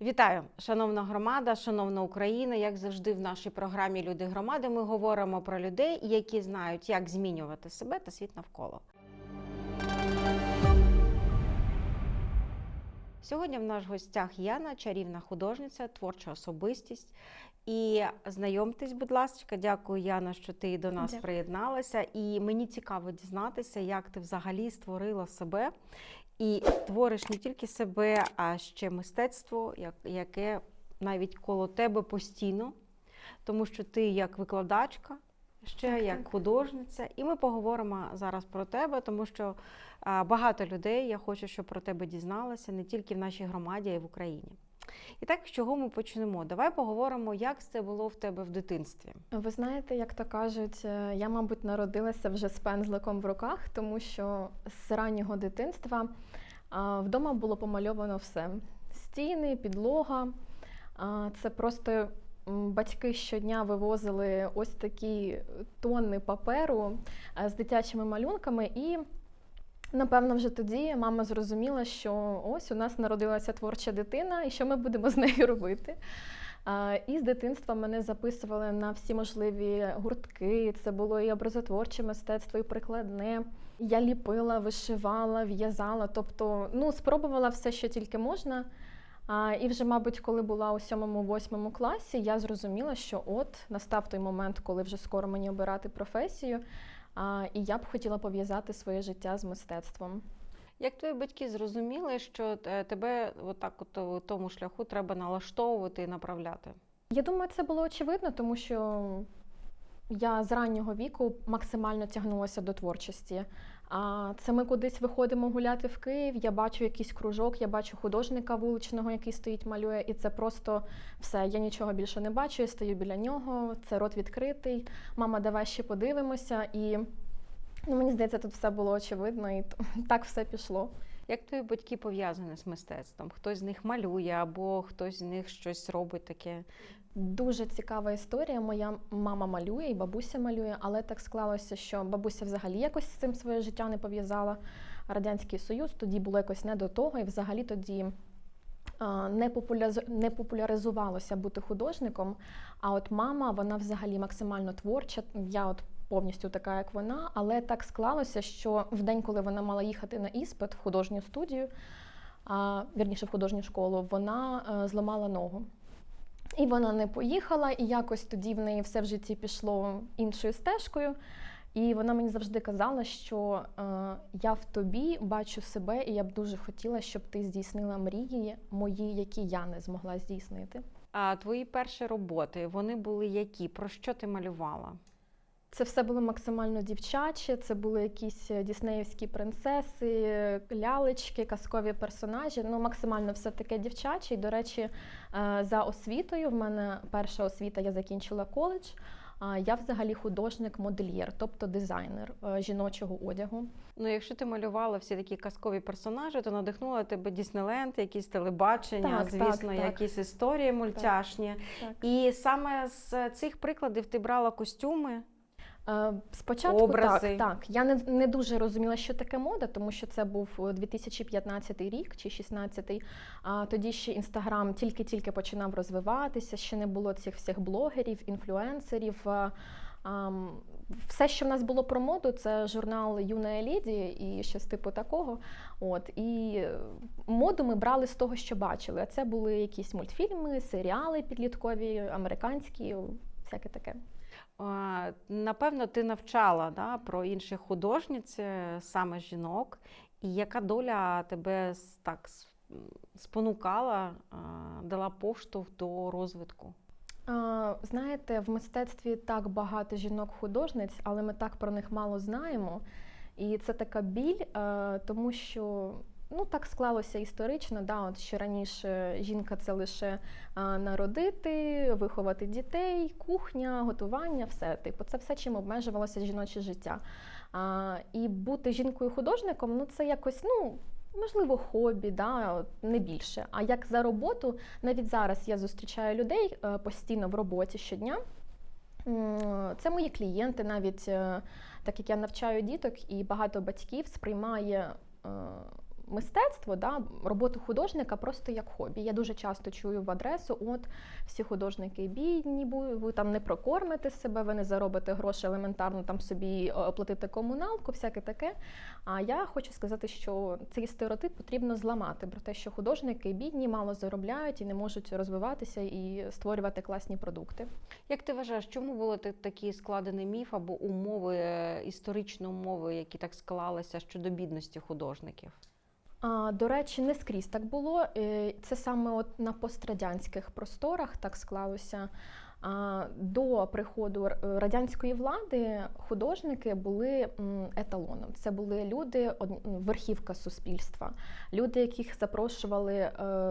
Вітаю, шановна громада, шановна Україна. Як завжди, в нашій програмі Люди громади ми говоримо про людей, які знають, як змінювати себе та світ навколо. Сьогодні в нас в гостях Яна, чарівна художниця, творча особистість. І знайомтесь, будь ласка, дякую, Яна, що ти до нас Дякую. приєдналася. І мені цікаво дізнатися, як ти взагалі створила себе і твориш не тільки себе, а ще мистецтво, яке навіть коло тебе постійно, тому що ти як викладачка, ще Так, як так. художниця. І ми поговоримо зараз про тебе, тому що багато людей я хочу, щоб про тебе дізналися не тільки в нашій громаді, а й в Україні. І так, з чого ми почнемо? Давай поговоримо, як це було в тебе в дитинстві. Ви знаєте, як то кажуть, е, я, мабуть, народилася вже з пензликом в руках, тому що з раннього дитинства вдома було помальовано все: стіни, підлога. Це просто батьки щодня вивозили ось такі тонни паперу е, з дитячими малюнками і. Напевно, вже тоді мама зрозуміла, що ось у нас народилася творча дитина, і що ми будемо з нею робити. І з дитинства мене записували на всі можливі гуртки. Це було і образотворче мистецтво, і прикладне. Я ліпила, вишивала, в'язала, тобто ну, спробувала все, що тільки можна. І вже, мабуть, коли була у сьомому-восьмому класі, я зрозуміла, що от настав той момент, коли вже скоро мені обирати професію. І я б хотіла пов'язати своє життя з мистецтвом. Як твої батьки зрозуміли, що е, тебе отак от у тому шляху треба налаштовувати і направляти? Я думаю, це було очевидно, тому що я з раннього віку максимально тягнулася до творчості. А це ми кудись виходимо гуляти в Київ. Я бачу якийсь кружок, я бачу художника вуличного, який стоїть, малює, і це просто все. Я нічого більше не бачу. Я стою біля нього. Це рот відкритий. Мама, давай ще подивимося. І ну, мені здається, тут все було очевидно, і так все пішло. Як твої батьки пов'язані з мистецтвом? Хтось з них малює, або хтось з них щось робить таке. Дуже цікава історія. Моя мама малює і бабуся малює, але так склалося, що бабуся взагалі якось з цим своє життя не пов'язала. Радянський Союз тоді було якось не до того, і взагалі тоді не, популяризувалося бути художником. А от мама, вона взагалі максимально творча. Я от повністю така, як вона, але так склалося, що в день, коли вона мала їхати на іспит в художню студію, а, вірніше в художню школу, вона е, зламала ногу. І вона не поїхала, і якось тоді в неї все в житті пішло іншою стежкою. І вона мені завжди казала, що е, я в тобі бачу себе, і я б дуже хотіла, щоб ти здійснила мрії мої, які я не змогла здійснити. А твої перші роботи вони були які? Про що ти малювала? Це все було максимально дівчаче, це були якісь е, діснеївські принцеси, лялечки, казкові персонажі. Ну, максимально все таке дівчаче. І, до речі, е, за освітою в мене перша освіта, я закінчила коледж. А я взагалі художник-модельєр, тобто дизайнер е, жіночого одягу. Ну, якщо ти малювала всі такі казкові персонажі, то надихнула тебе Діснейленд, якісь телебачення, Так, звісно, так, так. якісь історії мультяшні. Так. І саме з цих прикладів ти брала костюми. Е, Спочатку Образи. так, так. Я не, не дуже розуміла, що таке мода, тому що це був е, 2015 рік чи 16 А тоді ще інстаграм тільки-тільки починав розвиватися, ще не було цих всіх блогерів, інфлюенсерів. А, Все, що в нас було про моду, це журнал Юна леді і щось типу такого. От і е, моду ми брали з того, що бачили. А це були якісь мультфільми, серіали підліткові, американські, всяке таке. Напевно, ти навчала да, про інших художниць, е, саме жінок, і яка доля тебе так спонукала, дала поштовх до розвитку? Знаєте, в мистецтві так багато жінок-художниць, але ми так про них мало знаємо. І це така біль, е, тому що ну так склалося історично, да, от що раніше жінка це лише народити, виховати дітей, кухня, готування, все. Типу, це все чим обмежувалося жіноче життя. А, І бути жінкою-художником, ну це якось, ну. Можливо, хобі, да, не більше. А як за роботу, навіть зараз я зустрічаю людей е, постійно в роботі щодня. Це мої клієнти, навіть е, так як я навчаю діток, і багато батьків сприймає е, мистецтво, да, роботу художника просто як хобі. Я дуже часто чую в адресу: от всі художники бідні, ви там не прокормите себе, ви не заробите гроші елементарно там собі е, оплатити комуналку, всяке таке. А я хочу сказати, що цей стереотип потрібно зламати про те, що художники бідні, мало заробляють і не можуть розвиватися і створювати класні продукти. Як ти вважаєш, чому були такі складений міф або умови, е, історичні умови, які так склалися щодо бідності художників? До речі, не скрізь так було. Е, Це саме от на пострадянських просторах так склалося. До приходу радянської влади художники були еталоном. Це були люди, од- верхівка суспільства, люди, яких запрошували е,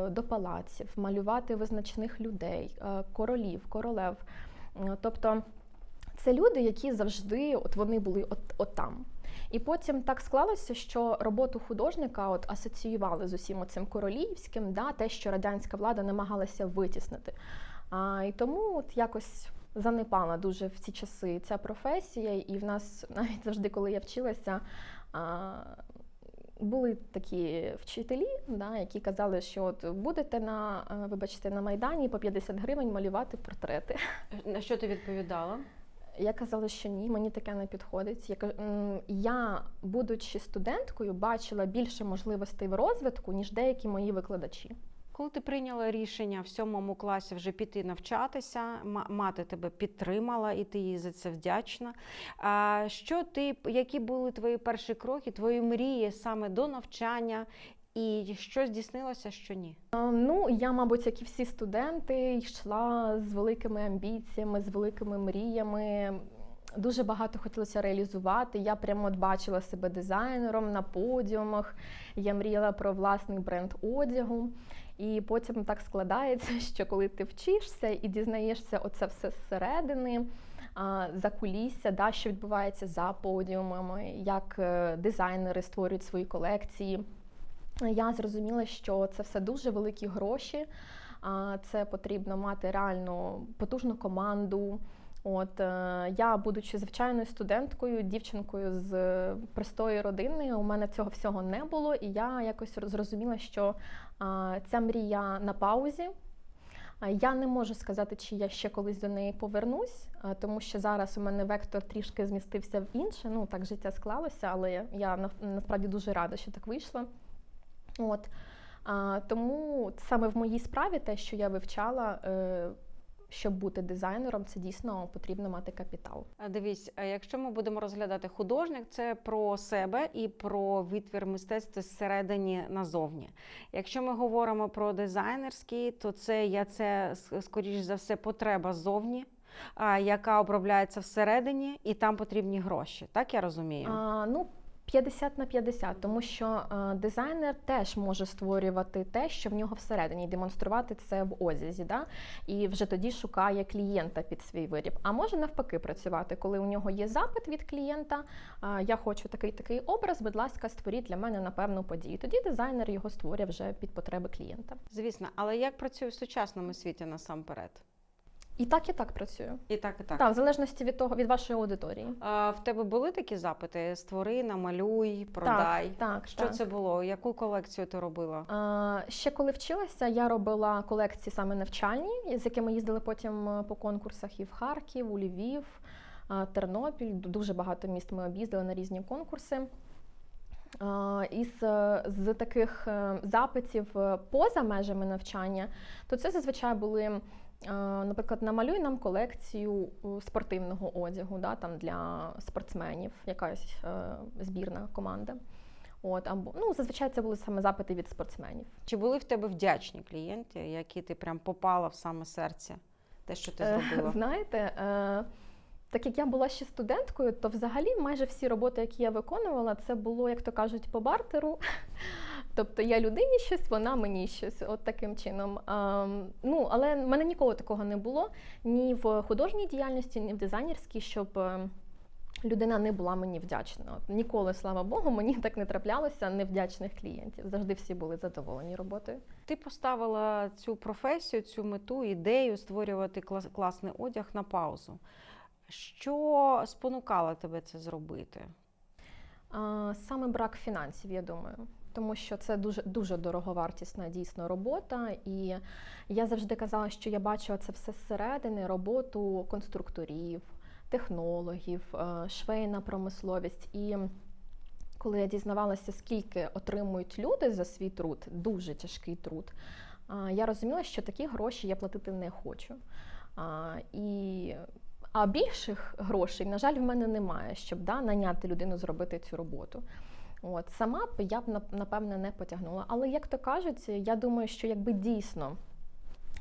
до палаців, малювати визначних людей, е, королів, королев. Тобто це люди, які завжди от вони були от, от там. І потім так склалося, що роботу художника от асоціювали з усім цим королівським, да, те, що радянська влада намагалася витіснити. А, і тому от якось занепала дуже в ці часи ця професія, і в нас навіть завжди, коли я вчилася. А, були такі вчителі, да, які казали, що от будете на, е, вибачте, на Майдані по 50 гривень малювати портрети. На що ти відповідала? Я казала, що ні, мені таке не підходить. Я, будучи студенткою, бачила більше можливостей в розвитку, ніж деякі мої викладачі. Коли ти прийняла рішення в сьомому класі вже піти навчатися, мати тебе підтримала, і ти їй за це вдячна. А що ти, які були твої перші кроки, твої мрії саме до навчання, і що здійснилося, що ні? Ну, я, мабуть, як і всі студенти, йшла з великими амбіціями, з великими мріями. Дуже багато хотілося реалізувати. Я прямо от бачила себе дизайнером на подіумах. Я мріяла про власний бренд одягу. І потім так складається, що коли ти вчишся і дізнаєшся оце все зсередини, за кулісся, да, що відбувається за подіумами, як е, дизайнери створюють свої колекції. Я зрозуміла, що це все дуже великі гроші. Це потрібно мати реально потужну команду. От е, я, будучи звичайною студенткою, дівчинкою з е, простої родини, у мене цього всього не було, і я якось зрозуміла, що ця мрія на паузі. Я не можу сказати, чи я ще колись до неї повернусь, тому що зараз у мене вектор трішки змістився в інше. Ну так життя склалося, але я насправді дуже рада, що так вийшло. От. А, тому саме в моїй справі те, що я вивчала, е, щоб бути дизайнером, це дійсно потрібно мати капітал. А Дивись, а якщо ми будемо розглядати художник, це про себе і про витвір мистецтва зсередині назовні. Якщо ми говоримо про дизайнерський, то це я це скоріш за все потреба ззовні, а, яка обробляється всередині, і там потрібні гроші. Так я розумію? А, ну, 50 на 50, тому що е, дизайнер теж може створювати те, що в нього всередині, і демонструвати це в одязі, да? і вже тоді шукає клієнта під свій виріб. А може навпаки працювати, коли у нього є запит від клієнта. Я хочу такий такий образ, будь ласка, створіть для мене на певну подію. Тоді дизайнер його створює вже під потреби клієнта. Звісно, але як працює в сучасному світі насамперед? І так, і так працюю. І так, і так. Так, в залежності від того від вашої аудиторії. А, в тебе були такі запити? Створи, намалюй, продай. Так, Що так. це було? Яку колекцію ти робила? А, Ще коли вчилася, я робила колекції саме навчальні, з якими їздили потім е, по конкурсах і в Харків, у Львів, Тернопіль. Дуже багато міст ми об'їздили на різні конкурси. Із е, з таких е, запитів е, поза межами навчання, то це зазвичай були, е, наприклад, намалюй нам колекцію е, спортивного одягу, да, там для спортсменів, якась е, збірна команда. От, або, ну, зазвичай це були саме запити від спортсменів. Чи були в тебе вдячні клієнти, які ти прям попала в саме серце? Те, що ти Е, зробила? Знаєте, е, так як я була ще студенткою, то взагалі майже всі роботи, які я виконувала, це було, як то кажуть, по бартеру. Тобто я людині щось, вона мені щось, от таким чином. Ем, ну, але в мене ніколи такого не було ні в художній діяльності, ні в дизайнерській, щоб е, людина не була мені вдячна. От ніколи, слава Богу, мені так не траплялося невдячних клієнтів. Завжди всі були задоволені роботою. Ти поставила цю професію, цю мету, ідею створювати клас- класний одяг на паузу. Що спонукало тебе це зробити? А, Саме брак фінансів, я думаю. Тому що це дуже дуже дороговартісна дійсно робота. І я завжди казала, що я бачу це все зсередини, роботу конструкторів, технологів, е, швейна промисловість. І коли я дізнавалася, скільки отримують люди за свій труд, дуже тяжкий труд, я розуміла, що такі гроші я платити не хочу. І, а більших грошей, на жаль, в мене немає, щоб да, наняти людину зробити цю роботу. От, сама б я б напевне не потягнула. Але як то кажуть, я думаю, що якби дійсно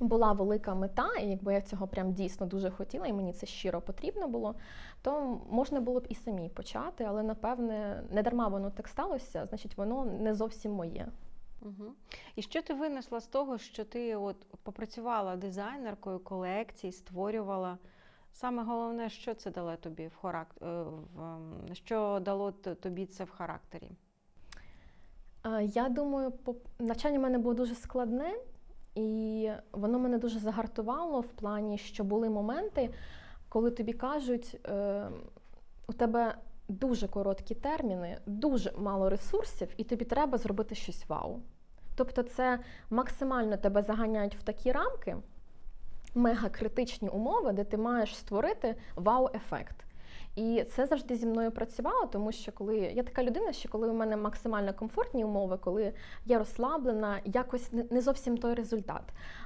була велика мета, і якби я цього прям дійсно дуже хотіла, і мені це щиро потрібно було, то можна було б і самі почати, але напевне не дарма воно так сталося, значить, воно не зовсім моє. Угу. І що ти винесла з того, що ти от попрацювала дизайнеркою колекцій, створювала? Саме головне, що це дало тобі в характері, в, ем, що дало тобі це в характері? Я думаю, навчання в мене було дуже складне, і воно мене дуже загартувало в плані, що були моменти, коли тобі кажуть, е, у тебе дуже короткі терміни, дуже мало ресурсів, і тобі треба зробити щось вау. Тобто, це максимально тебе заганяють в такі рамки, мега критичні умови, де ти маєш створити вау-ефект. І це завжди зі мною працювало, тому що коли я така людина, що коли у мене максимально комфортні умови, коли я розслаблена, якось не, зовсім той результат.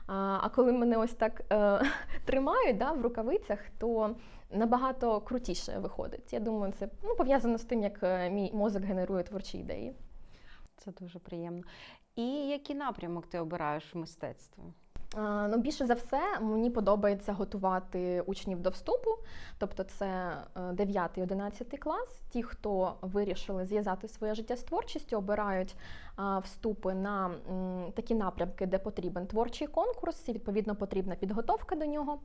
А, а коли мене ось так е, тримають да, в рукавицях, то набагато крутіше виходить. Я думаю, це ну, пов'язано з тим, як е, мій мозок генерує творчі ідеї. Це дуже приємно. І який напрямок ти обираєш в мистецтві? Ну, більше за все, мені подобається готувати учнів до вступу, тобто це 9-11 клас. Ті, хто вирішили зв'язати своє життя з творчістю, обирають вступи на такі напрямки, де потрібен творчий конкурс, і відповідно потрібна підготовка до нього.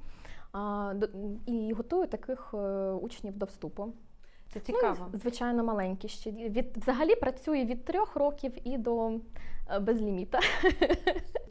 І готую таких е, учнів до вступу. Це цікаво. Ну, звичайно, маленькі ще. Від, взагалі працює від трьох років і до е, безліміта.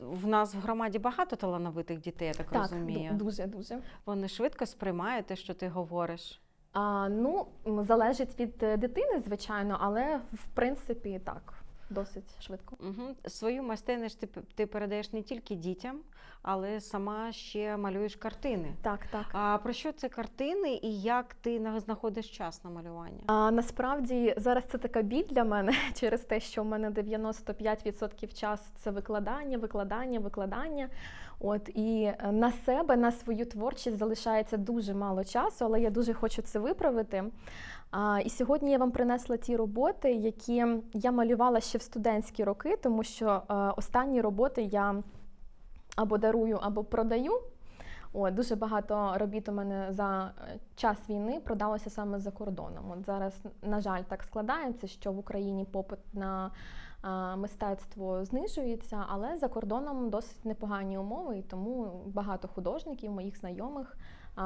В нас в громаді багато талановитих дітей, я так, Так, розумію. ду- дуже дуже. Вони швидко сприймають те, що ти говориш. А, ну, залежить від е, дитини, звичайно, але в принципі так, досить швидко. Угу. Свою майстерність ти, ти передаєш не тільки дітям, але сама ще малюєш картини. Так, так. А про що це картини і як ти на- знаходиш час на малювання? А насправді зараз це така біль для мене через те, що в мене 95% часу це викладання, викладання, викладання. От і е, на себе, на свою творчість залишається дуже мало часу, але я дуже хочу це виправити. А, і сьогодні я вам принесла ті роботи, які я малювала ще в студентські роки, тому що е, останні роботи я або дарую, або продаю. О, дуже багато робіт у мене за е, час війни продалося саме за кордоном. От зараз, на жаль, так складається, що в Україні попит на мистецтво знижується, але за кордоном досить непогані умови, і тому багато художників, моїх знайомих,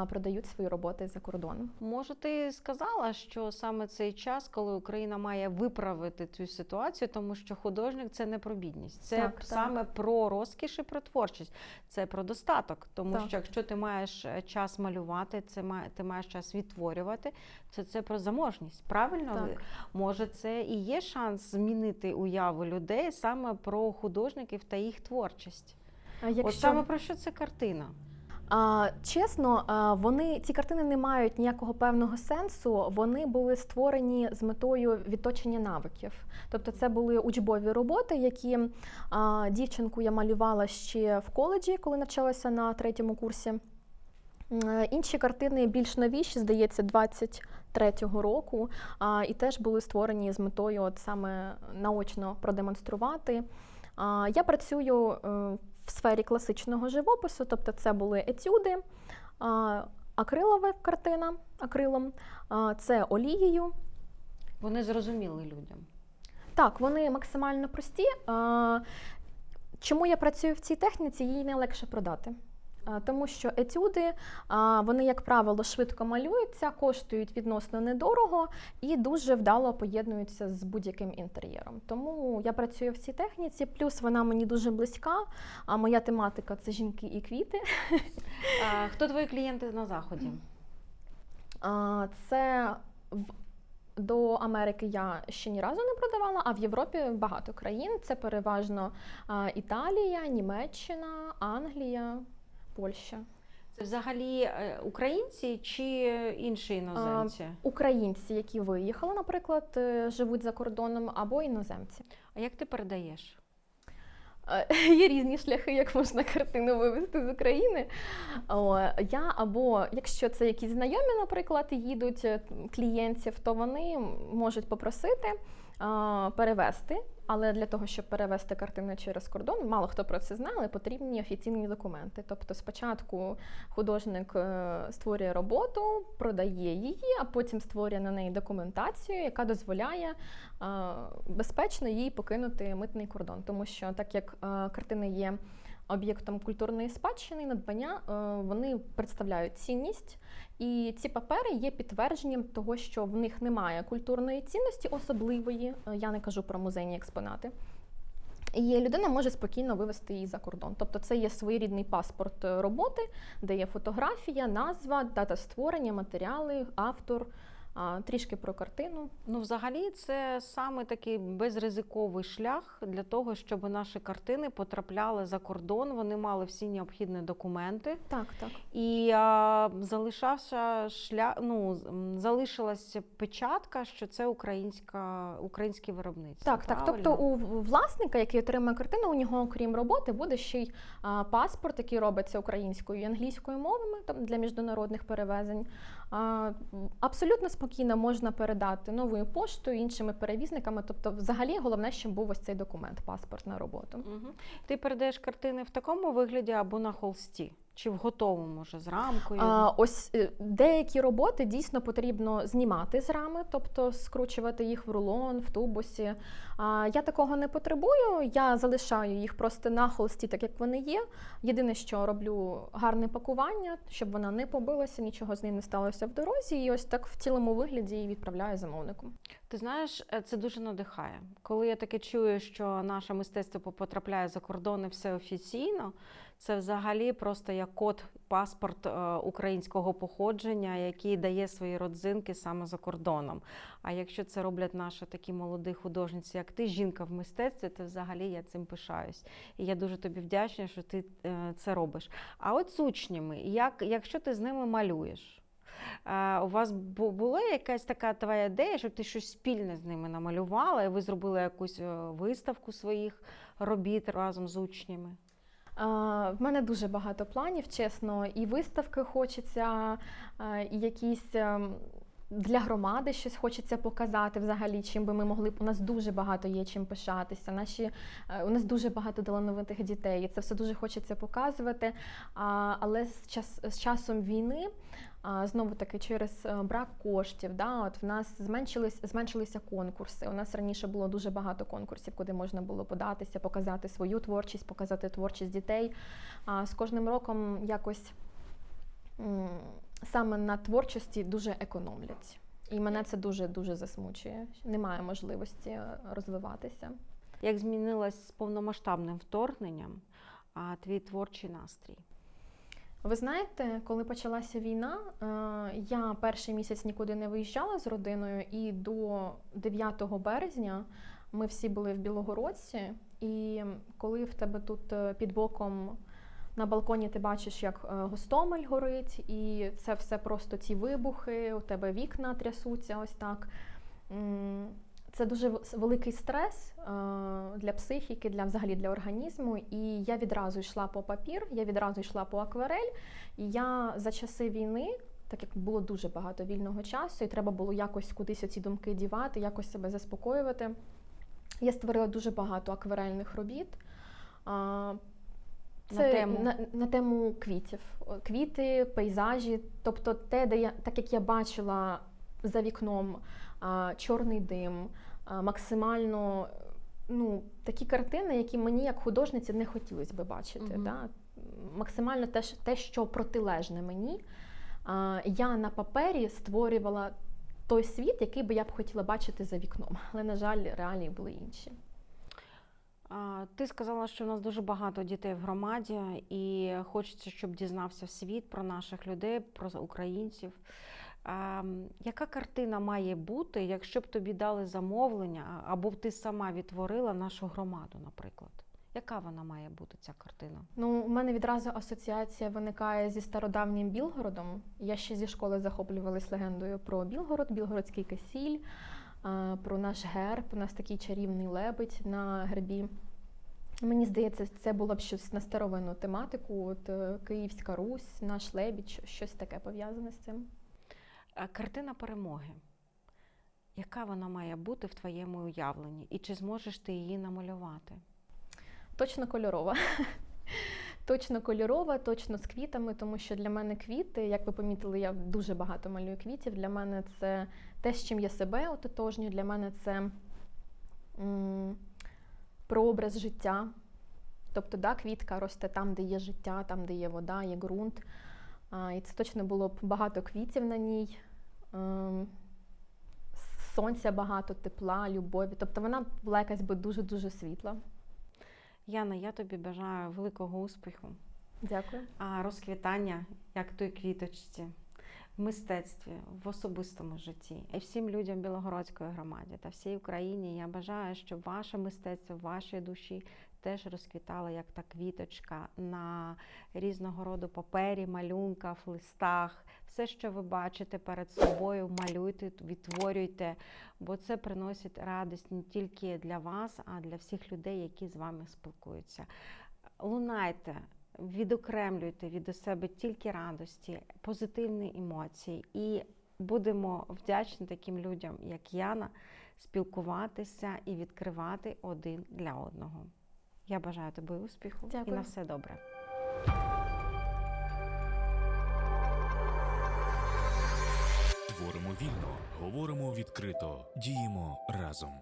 продають свої роботи за кордоном. Може, ти сказала, що саме цей час, коли Україна має виправити цю ситуацію, тому що художник це не про бідність, це Так, так. саме про розкіш і про творчість, це про достаток. Тому Так. що якщо ти маєш е, час малювати, це має, ти маєш час відтворювати, то це про заможність. Правильно? Так. Може, це і є шанс змінити уяву людей саме про художників та їх творчість. А От саме про що це картина? Чесно, вони ці картини не мають ніякого певного сенсу. Вони були створені з метою відточення навиків. Тобто, це були учбові роботи, які дівчинку я малювала ще в коледжі, коли навчалася на третьому курсі. Інші картини більш новіші, здається, 23-го року, і теж були створені з метою от саме наочно продемонструвати. Я працюю е, в сфері класичного живопису, тобто це були етюди, акрилова картина акрилом, це олією. Вони зрозуміли людям. Так, вони максимально прості. Чому я працюю в цій техніці, її легше продати. Тому що етюди, вони, як правило, швидко малюються, коштують відносно недорого і дуже вдало поєднуються з будь-яким інтер'єром. Тому я працюю в цій техніці, плюс вона мені дуже близька. А моя тематика це жінки і квіти. А, хто твої клієнти на заході? А, Це в До Америки я ще ні разу не продавала, а в Європі багато країн. Це переважно Італія, Німеччина, Англія, Польща. Це взагалі е, українці чи інші іноземці? Українці, які виїхали, наприклад, е, живуть за кордоном, або іноземці. А як ти передаєш? Е, Є різні шляхи, як можна картину вивезти з України. Я або якщо це якісь знайомі, наприклад, їдуть клієнтів, то вони можуть попросити перевести. Але для того, щоб перевести картину через кордон, мало хто про це знає, потрібні офіційні документи. Тобто, спочатку художник е, створює роботу, продає її, а потім створює на неї документацію, яка дозволяє е, безпечно їй покинути митний кордон. Тому що так як картини картина є об'єктом культурної спадщини, надбання, е, вони представляють цінність, і ці папери є підтвердженням того, що в них немає культурної цінності особливої. е, Я не кажу про музейні експонати. І людина може спокійно вивезти її за кордон. Тобто це є своєрідний паспорт е, роботи, де є фотографія, назва, дата створення, матеріали, автор, трішки про картину. Ну, взагалі, це саме такий безризиковий шлях для того, щоб наші картини потрапляли за кордон. Вони мали всі необхідні документи. Так, так. І а, залишався шлях, ну, залишилася печатка, що це українська, українське виробництво. Так, так. Тобто у власника, який отримає картину, у нього, окрім роботи, буде ще й паспорт, який робиться українською і англійською мовами там, для міжнародних перевезень. Абсолютно спокійно можна передати новою поштою, іншими перевізниками. Тобто, взагалі, головне, щоб був ось цей документ, паспорт на роботу. Угу. Ти передаєш картини в такому вигляді або на холсті, чи в готовому, може, з рамкою. А, ось е, деякі роботи дійсно потрібно знімати з рами, тобто скручувати їх в рулон, в тубусі. А, я такого не потребую. Я залишаю їх просто на холсті, так як вони є. Єдине, що роблю гарне пакування, щоб вона не побилася, нічого з нею не сталося в дорозі. І ось так в цілому вигляді її відправляю замовнику. Ти знаєш, е, це дуже надихає. Коли я таке чую, що наше мистецтво потрапляє за кордон і все офіційно, це взагалі просто як код, паспорт е, українського походження, який дає свої родзинки саме за кордоном. А якщо це роблять наші такі молоді художниці, як ти, жінка в мистецтві, то взагалі я цим пишаюсь. І я дуже тобі вдячна, що ти е, це робиш. А от з учнями, як, якщо ти з ними малюєш? У вас була якась така твоя ідея, щоб ти щось спільне з ними намалювала, і ви зробили якусь е, виставку своїх робіт разом з учнями? В мене дуже багато планів, чесно, і виставки хочеться, і якісь ем, для громади щось хочеться показати взагалі, чим би ми могли. У нас дуже багато є чим пишатися. Наші е, у нас дуже багато талановитих дітей. І це все дуже хочеться показувати. Але з час з часом війни. Знову таки через е, брак коштів, да, от в нас зменшились, зменшилися конкурси. У нас раніше було дуже багато конкурсів, куди можна було податися, показати свою творчість, показати творчість дітей. А з кожним роком якось саме на творчості дуже економлять. І мене це дуже дуже засмучує. Немає можливості е, розвиватися. Як змінилось з повномасштабним вторгненням а, твій творчий настрій? Ви знаєте, коли почалася війна, е, я перший місяць нікуди не виїжджала з родиною, і до 9 березня ми всі були в Білогородці. І коли в тебе тут е, під боком на балконі ти бачиш, як е, Гостомель горить, і це все просто ці вибухи, у тебе вікна трясуться ось так. Це дуже великий стрес е, для психіки, для взагалі для організму. І я відразу йшла по папір, я відразу йшла по акварель. І я за часи війни, так як було дуже багато вільного часу, і треба було якось кудись ці думки дівати, якось себе заспокоювати. Я створила дуже багато акварельних робіт. А, На тему? на, на тему квітів, квіти, пейзажі, тобто те, де я, так як я бачила за вікном а, чорний дим, а, максимально ну, такі картини, які мені як художниці не хотілося би бачити. Мгм. Да? Максимально те, те, що протилежне мені. А, я на папері створювала той світ, який би я б хотіла бачити за вікном. Але, на жаль, реалії були інші. Ти сказала, що в нас дуже багато дітей в громаді, і хочеться, щоб дізнався світ про наших людей, про українців. Яка картина має бути, якщо б тобі дали замовлення, або б ти сама відтворила нашу громаду, наприклад? Яка вона має бути, ця картина? Ну, у мене відразу асоціація виникає зі стародавнім Білгородом. Я ще зі школи захоплювалась легендою про Білгород, Білгородський кисіль, а, про наш герб. У нас такий чарівний лебедь на гербі. Мені здається, це було б щось на старовинну тематику. От е, Київська Русь, наш лебідь, щось таке пов'язане з цим. Картина перемоги. Яка вона має бути в твоєму уявленні? І чи зможеш ти її намалювати? Точно кольорова. Точно кольорова, точно з квітами, тому що для мене квіти, як ви помітили, я дуже багато малюю квітів. Для мене це те, з чим я себе ототожнюю. Для мене це м, прообраз життя. Тобто, да, квітка росте там, де є життя, там, де є вода, є ґрунт. А, і це точно було б багато квітів на ній. ем, Сонця багато, тепла, любові. Тобто вона була якась би дуже-дуже світла. Яна, я тобі бажаю великого успіху, Дякую. а розквітання, як той квіточці, в мистецтві, в особистому житті. І всім людям Білогородської громаді та всій Україні я бажаю, щоб ваше мистецтво ваші душі теж розквітало, як та квіточка на різного роду папері, малюнках, листах. Все, що ви бачите перед собою, малюйте, відтворюйте, бо це приносить радість не тільки для вас, а для всіх людей, які з вами спілкуються. Лунайте, відокремлюйте від себе тільки радості, позитивні емоції, і будемо вдячні таким людям, як Яна, спілкуватися і відкривати один для одного. Я бажаю тобі успіху і на все добре. Творимо вільно, говоримо відкрито, діємо разом.